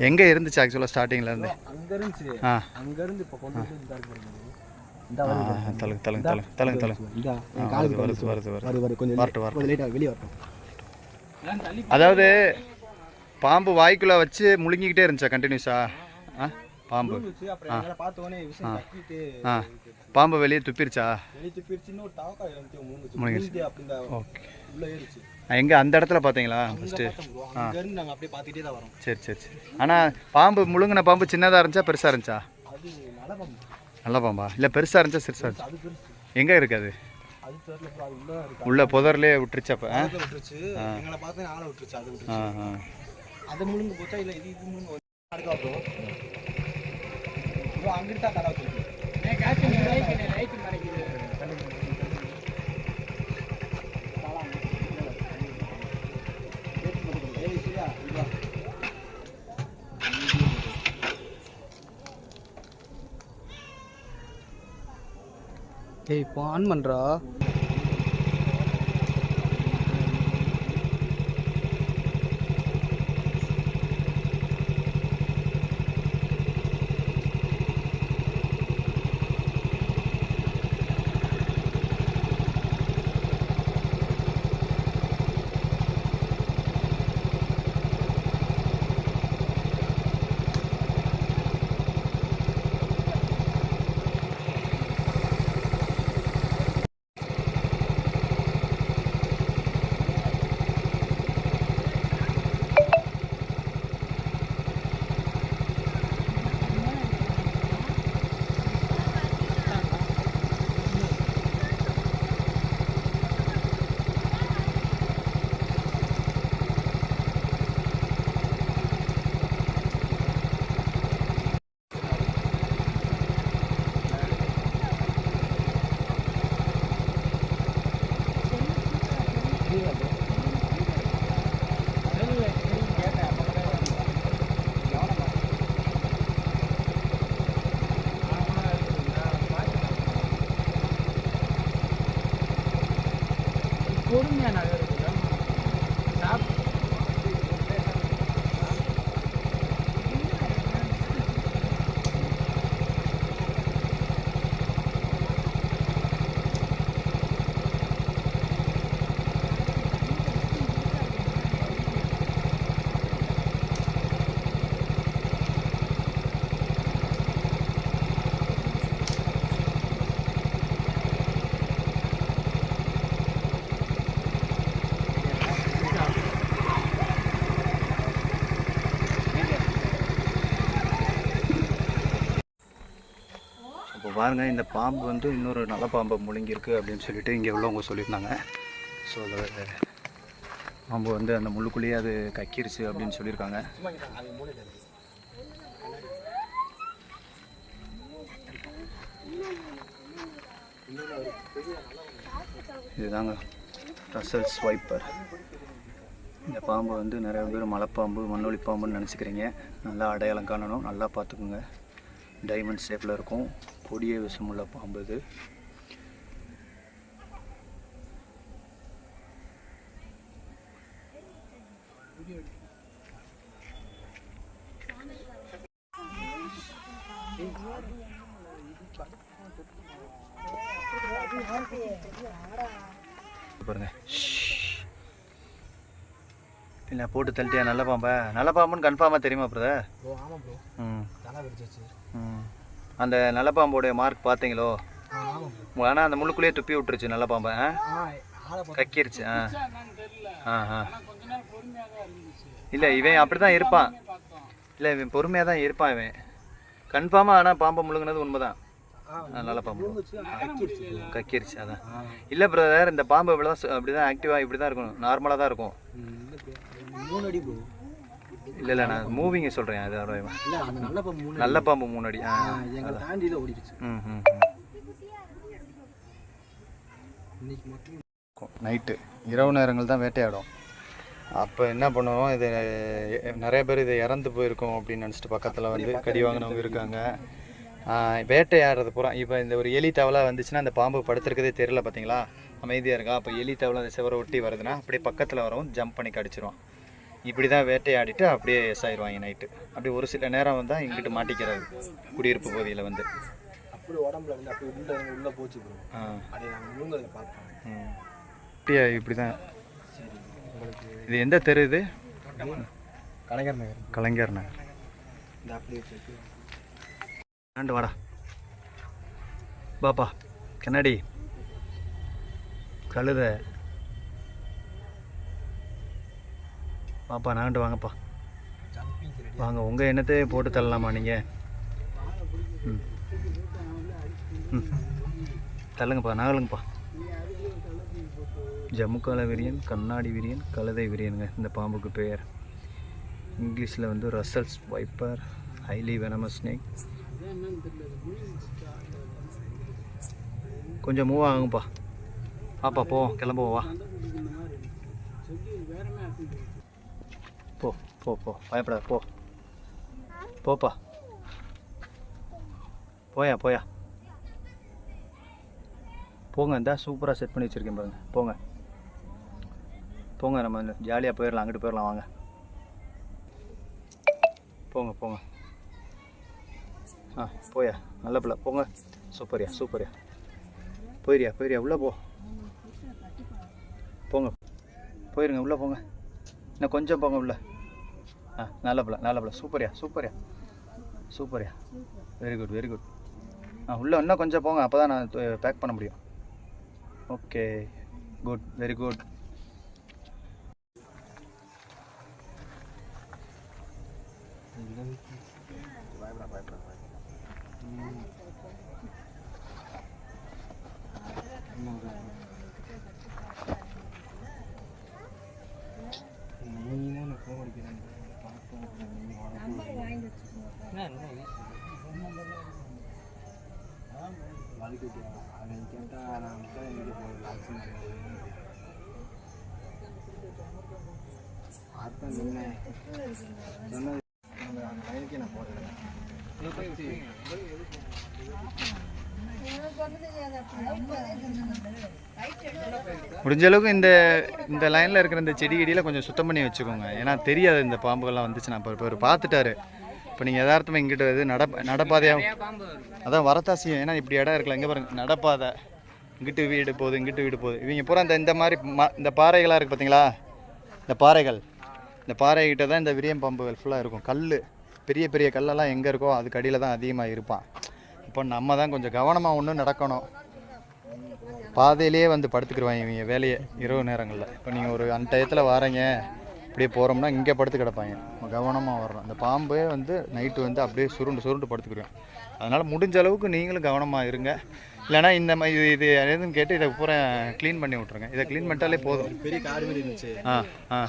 எங்கே இருந்துச்சு ஆக்சுவலாக ஸ்டார்டிங்லேருந்து அங்க இருந்துச்சு. ஆ. அங்க இருந்து இப்போ கொண்டு. தலுங்க தலுங்க தலுங்க தலுங்க தலுங்க இந்த ஆ, என் காலுக்கு வருது, வருது வருது, வருது. வருது வருது. கொஞ்சம் வரட்டும், வரட்டும். கொஞ்சம் லேட்டாக வெளியே வரட்டும். அதாவது பாம்பு வாய்க்குள்ளே வச்சு முழுங்கிக்கிட்டே இருந்துச்சா கண்டினியூஸா ஆ? பாம்பு. ஆ. பாம்பு வெளியே துப்பிருச்சா? ஓகே. எங்கே அந்த இடத்துல பார்த்தீங்களா ஃபஸ்ட்டு அப்படியே பார்த்துட்டே தான் வரோம். சரி சரி சரி. ஆனால் பாம்பு முழுங்கின பாம்பு சின்னதாக இருந்துச்சா பெருசாக இருந்துச்சா? நல்ல பாம்பா. இல்லை பெருசாக இருந்துச்சா சிறுசாக இருந்துச்சா? எங்கே இருக்காது உள்ள இருக்கு. உள்ள புதர்லேயே விட்டுருச்சப்ப ஆ? அதுல விட்டுருச்சு. எங்களை பார்த்து ஆளை விட்டுருச்சு அது ஆ ஆ. அது முழுங்க போச்சா இல்ல இது இது முழுங்க அடுக்கா ப்ரோ ப்ரோ அங்கிட்டு தான் கடை வச்சிருக்கு ஏய் இப்போ ஆன் பண்ணுறா இப்போ பாருங்கள் இந்த பாம்பு வந்து இன்னொரு நல்ல பாம்பை முழுங்கியிருக்கு அப்படின்னு சொல்லிட்டு இங்கே உள்ளவங்க சொல்லியிருந்தாங்க. ஸோ அது பாம்பு வந்து அந்த முள்ளுக்குள்ளேயே அது கக்கிருச்சு அப்படின்னு சொல்லியிருக்காங்க. இதுதாங்க ரசல்ஸ் வைப்பர் இந்த பாம்பு வந்து நிறைய பேர் மலைப்பாம்பு மண்ணொலி பாம்புன்னு நினச்சிக்கிறீங்க. நல்லா அடையாளம் காணணும் நல்லா பார்த்துக்குங்க. டைமண்ட் ஷேப்பில் இருக்கும். கொடிய விஷமுள்ள பாம்பு இது. பாருங்க. இல்லை போட்டு தள்ளிட்டியா நல்ல பாம்பா? நல்ல பாம்புன்னு கன்ஃபார்மாக தெரியுமா பிரதர் ப்ரோ ஆமாம் ப்ரோ ம். ம். அந்த நல்ல பாம்போடைய மார்க் பார்த்தீங்களோ? ஆனால் அந்த முள்ளுக்குள்ளேயே துப்பி விட்டுருச்சு நல்ல பாம்பை ஆ? கக்கிருச்சு ஆ. ஆ ஆ. இல்லை இவன் அப்படி தான் இருப்பான். இல்லை இவன் பொறுமையாக தான் இருப்பான் இவன். கன்ஃபார்மாக ஆனால் பாம்பை முழுங்கினது உண்மைதான். தான் நல்ல பாம்பு கக்கிருச்சு அதான். இல்லை பிரதர் இந்த பாம்பு இப்படி தான் அப்படி தான் ஆக்டிவாக இப்படி தான் இருக்கணும் நார்மலாக தான் இருக்கும் இல்லை மூணு இல்லை நான் மூவிங்க சொல்கிறேன் அது இவன். இல்லை அந்த நல்ல பாம்பு மூணு நல்ல பாம்பு முன்னாடி ஆ அடி. எங்களை தாண்டியில் ஓடிடுச்சு ம் ம் இன்னைக்கு மட்டும் நைட்டு. இரவு நேரங்கள் தான் வேட்டையாடும். அப்போ என்ன பண்ணுவோம் இது நிறைய பேர் இது இறந்து போயிருக்கோம் அப்படின்னு நினச்சிட்டு பக்கத்தில் வந்து கடி வாங்கினவங்க இருக்காங்க. ஆஹ் வேட்டையாடுறது பூரா. இப்போ இந்த ஒரு எலி தவளை வந்துச்சுன்னா அந்த பாம்பு படுத்துருக்கதே தெரியல பார்த்தீங்களா அமைதியாக இருக்கா? அப்போ எலி தவளை அந்த செவரை ஒட்டி வருதுன்னா அப்படியே பக்கத்தில் வரவும் ஜம்ப் பண்ணி கடிச்சிரும். இப்படி தான் வேட்டையாடிட்டு அப்படியே எஸ் ஆயிடுவாங்க நைட்டு அப்படி ஒரு சில நேரம் வந்தால் இங்கிட்டு மாட்டிக்கிறது குடியிருப்பு பகுதியில் வந்து. அப்படி உடம்புல வந்து அப்படி உள்ள உள்ள போச்சு ஆ. அதை நாங்கள் முழுங்கதை பார்த்தோம் ம். இப்படியா இப்படி தான் இது எந்த தெரு இது? கலைஞர் நகர். கலைஞர் நகர். இந்த அப்படியே ஆண்டு வாடா. பாப்பா கண்ணாடி. கழுத. பாப்பா நாண்டு வாங்கப்பா. வாங்க உங்கள் எண்ணத்தை போட்டு தள்ளலாமா நீங்கள் ம். ம். தள்ளுங்கப்பா நகலுங்கப்பா. ஜமுக்கால விரியன் கண்ணாடி விரியன் கழுதை விரியனுங்க இந்த பாம்புக்கு பெயர். இங்கிலீஷில் வந்து Russell's viper highly venomous snake. கொஞ்சம் மூவ் ஆகுங்கப்பா. பாப்பா போ கிளம்புவோம் வா. போ போ போ. பயப்படாத போ. போப்பா. போயா போயா. போங்க இந்த சூப்பராக செட் பண்ணி வச்சுருக்கேன் பாருங்க. போங்க. போங்க நம்ம ஜாலியாக போயிடலாம் அங்கிட்டு போயிடலாம் வாங்க. போங்க போங்க. ஆ போயா. நல்ல பிள்ளை. போங்க. சூப்பர்யா சூப்பர்யா போயிரியா போயிரியா. உள்ளே போ. போங்க. போயிருங்க உள்ளே போங்க. இன்னும் கொஞ்சம் போங்க உள்ள ஆ நல்ல பிள்ளை நல்ல பிள்ளை. சூப்பர்யா சூப்பர்யா. சூப்பர்யா. வெரி குட் வெரி குட் ஆ உள்ளே இன்னும் கொஞ்சம் போங்க அப்போ தான் நான் பேக் பண்ண முடியும். ஓகே குட் வெரி குட் பயப்படா பார்த்தேன் சொன்னது அந்த நான் போகிறேன் முடிஞ்ச அளவுக்கு இந்த இந்த லைனில் இருக்கிற இந்த செடி கடியில் கொஞ்சம் சுத்தம் பண்ணி வச்சுக்கோங்க. ஏன்னா தெரியாது இந்த பாம்புகள்லாம் வந்துச்சுன்னா இப்போ இப்போ பார்த்துட்டாரு. இப்போ நீங்கள் யதார்த்தமாக இங்கிட்ட இது நட நடப்பாதையாக அதான் வரத்தாசியம். ஏன்னா இப்படி இடம் இருக்கல இங்கே பாருங்க நடப்பாதை. இங்கிட்டு வீடு போகுது இங்கிட்டு வீடு போகுது. இவங்க பூரா இந்த இந்த மாதிரி ம இந்த பாறைகளாக இருக்குது பார்த்தீங்களா இந்த பாறைகள். இந்த பாறைகிட்ட தான் இந்த விரியம் பாம்புகள் ஃபுல்லாக இருக்கும். கல் பெரிய பெரிய கல்லெல்லாம் எங்கே இருக்கோ அதுக்கு அடியில் தான் அதிகமாக இருப்பான். இப்போ நம்ம தான் கொஞ்சம் கவனமாக ஒன்று நடக்கணும். பாதையிலேயே வந்து படுத்துக்கிடுவாங்க இவங்க வேலையை இரவு நேரங்களில். இப்போ நீங்கள் ஒரு அந்த டயத்தில் வாரீங்க அப்படியே போகிறோம்னா இங்கே படுத்து கிடப்பாங்க. கவனமாக வர்றோம் அந்த பாம்பே வந்து நைட்டு வந்து அப்படியே சுருண்டு சுருண்டு படுத்துக்கிடுவோம் அதனால் முடிஞ்ச அளவுக்கு நீங்களும் கவனமாக இருங்க. இல்லைன்னா இந்த மாதிரி இது இது எதுன்னு கேட்டு இதை பூரா க்ளீன் பண்ணி விட்ருங்க இதை க்ளீன் பண்ணிட்டாலே போதும். பெரிய கார் இருந்துச்சு. ஆ ஆ.